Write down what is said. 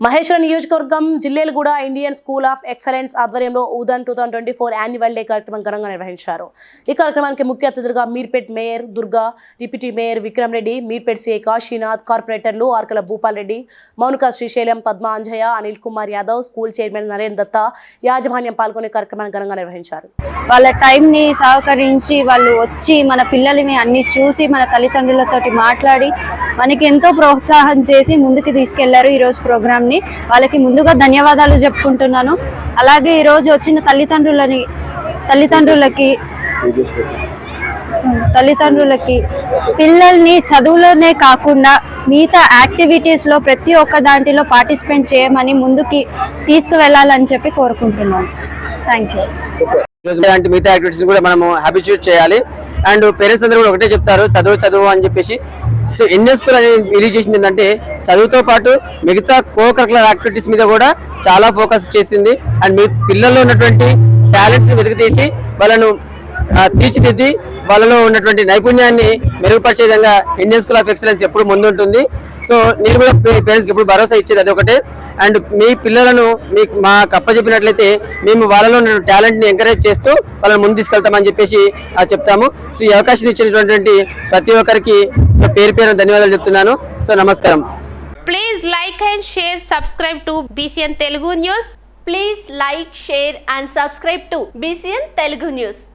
మహేశ్వర నియోజకవర్గం Jillelaguda Indian school of excellence ఆధ్వర్యంలో ఉదన్ two thousand twenty four annual day కార్యక్రమం ఘనంగా నిర్వహించారు. ఈ కార్యక్రమానికి ముఖ్య అతిథులుగా Meerpet mayor Durga deputy mayor Vikram Reddy Meerpet CI Kashinath కార్పొరేటర్లు ఆర్కల భూపాల్ రెడ్డి మౌనిక శ్రీశైలం పద్మ అంజయ్య అనిల్ కుమార్ యాదవ్ స్కూల్ చైర్మన్ నరేంద్ర దత్త యాజమాన్యం పాల్గొనే కార్యక్రమాన్ని ఘనంగా నిర్వహించారు. వాళ్ళ టైంని సహకరించి వాళ్ళు వచ్చి మన పిల్లల్ని అన్ని చూసి మన తల్లిదండ్రులతోటి మాట్లాడి మనకి ఎంతో ప్రోత్సాహం చేసి ముందుకు తీసుకెళ్ళారు ఈరోజు ని వాళ్ళకి ముందుగా ధన్యవాదాలు చెప్పుకుంటున్నాను. అలాగే ఈరోజు వచ్చిన తల్లిదండ్రులని తల్లిదండ్రులకి తల్లిదండ్రులకి పిల్లల్ని చదువులోనే కాకుండా మిగతా యాక్టివిటీస్లో ప్రతి ఒక్క దాంట్లో పార్టిసిపేట్ చేయమని ముందుకి తీసుకువెళ్ళాలని చెప్పి కోరుకుంటున్నాను. థ్యాంక్ యూ మిగతా యాక్టివిటీస్ కూడా మనము హ్యాబిచ్యూట్ చేయాలి. అండ్ పేరెంట్స్ అందరూ కూడా ఒకటే చెప్తారు చదువు చదువు అని చెప్పేసి. సో ఇండియన్ స్కూల్ అనేది రిలీజ్ చేసింది ఏంటంటే చదువుతో పాటు మిగతా కో కరికులర్ యాక్టివిటీస్ మీద కూడా చాలా ఫోకస్ చేసింది. అండ్ మీ పిల్లల్లో ఉన్నటువంటి టాలెంట్స్ వెతికితీసి వాళ్ళను తీర్చిదిద్ది వాళ్ళలో ఉన్నటువంటి నైపుణ్యాన్ని మెరుగుపరిచే విధంగా ఇండియన్ స్కూల్ ఆఫ్ ఎక్సలెన్స్ ఎప్పుడు ముందుంటుంది. సో నేను కూడా పేరెంట్స్కి ఎప్పుడు భరోసా ఇచ్చేది అది ఒకటే. అండ్ మీ పిల్లలను మీకు మా అప్పచెప్పినట్లయితే మేము వాళ్ళలో ఉన్న టాలెంట్ని ఎంకరేజ్ చేస్తూ వాళ్ళని ముందు తీసుకెళ్తామని చెప్పేసి చెప్తాము. సో ఈ అవకాశం ఇచ్చినటువంటి ప్రతి ఒక్కరికి సో పేరు పేరు ధన్యవాదాలు చెప్తున్నాను. సో నమస్కారం. Please like and share subscribe to BCN Telugu news please like share and subscribe to BCN Telugu news